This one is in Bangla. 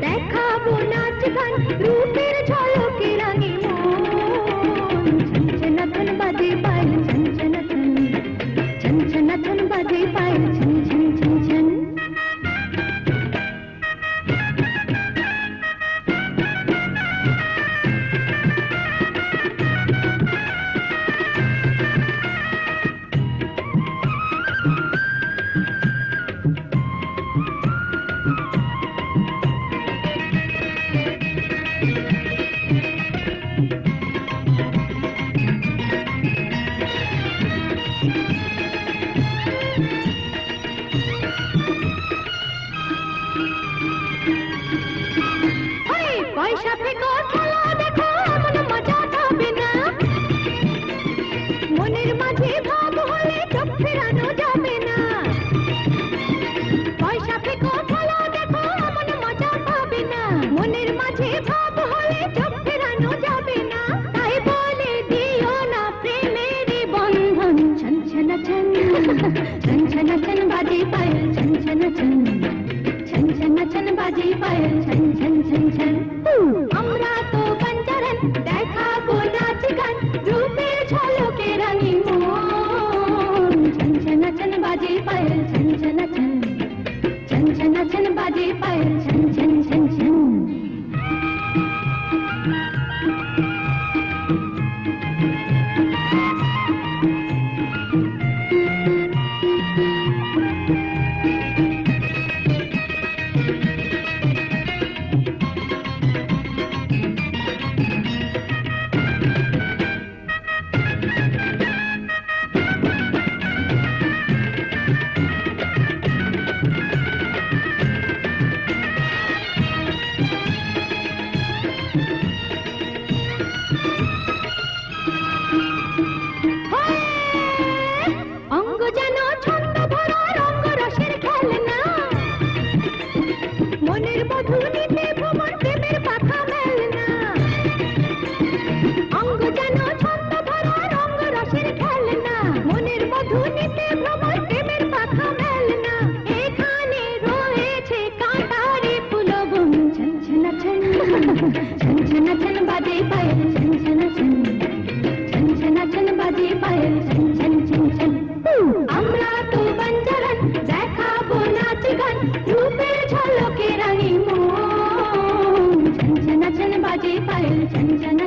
দেখাবো নাচ গান রূপের মনের মধুর নিতে ভ্রমণ প্রেমের পাখা মেল না অঙ্গ যেন ছন্দ ভরা রঙ্গ রসের খেলনা মনের আমরা তো বঞ্জারন দেখাবো নাচ গান సంజన